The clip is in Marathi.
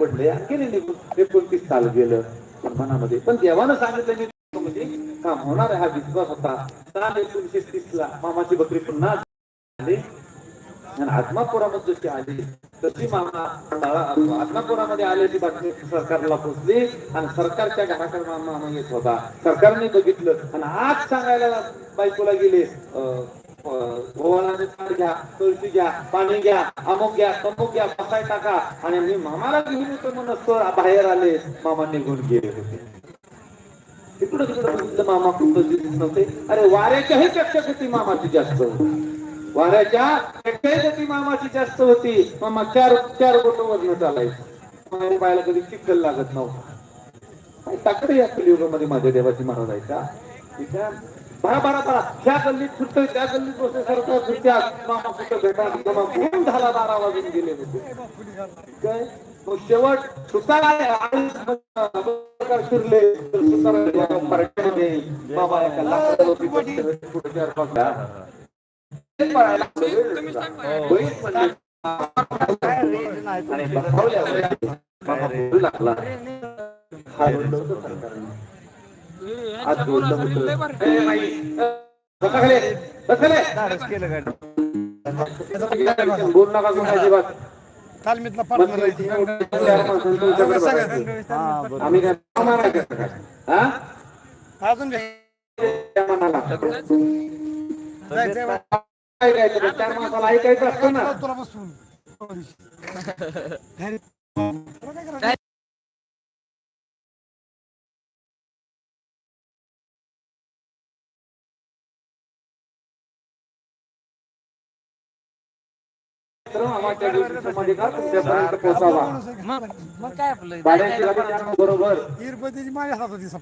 सापडले आणि गेले निघून एकोणतीस साल गेलं पण मनामध्ये. पण देवानं सांगितलं मी म्हणजे काम होणार आहे हा विश्वास होता. साल एकोणीशे तीस ला मामाची बकरी पुन्हा आली. आणि आत्मापुरामध्ये जशी आली तशी मामा आत्मापुरामध्ये आल्याची बातमी सरकारला पोहोचली आणि सरकारच्या घराकडे मामा मामा येत होता. सरकारने बघितलं आणि आज सांगायला बायकोला गेले अं, पाणी घ्या तुळशी घ्या पाणी घ्या अमुक घ्या तमुक घ्या बसाय टाका आणि मी मामाला घेऊन येतो म्हणून बाहेर आले मामा निघून गेले होते इकडं तिकडं मामा कुठं दिसत नव्हते अरे वाऱ्याच्याही पेक्षा गती मामाची जास्त होती वाऱ्याच्या पेक्षाही गती मामाची जास्त होती मामा चार चार बोट वरनं चालायचं पाहायला कधी चिखल लागत नव्हता टाकडे या कलियुगामध्ये माझ्या देवाची महाराज आहे का ठीक आहे? त्या गल्लीत सुटतोय त्या गल्लीत बसतोय सरकार सुट्ट्या मामा कुठं भेटा मामा गुम झाला बारा वाजून गेले होते काय? मग शेवट सुतार शिरले. तर बाबा एका लाकडावरती लागला. हा बोललो होतो. बोल नका तालमीतला. आम्ही? हा? अजून? चार माणसाला ऐकायचं असतं ना. तुला बसून. मग काय आपलं? बरोबर. इरपतीची माझ्या हातात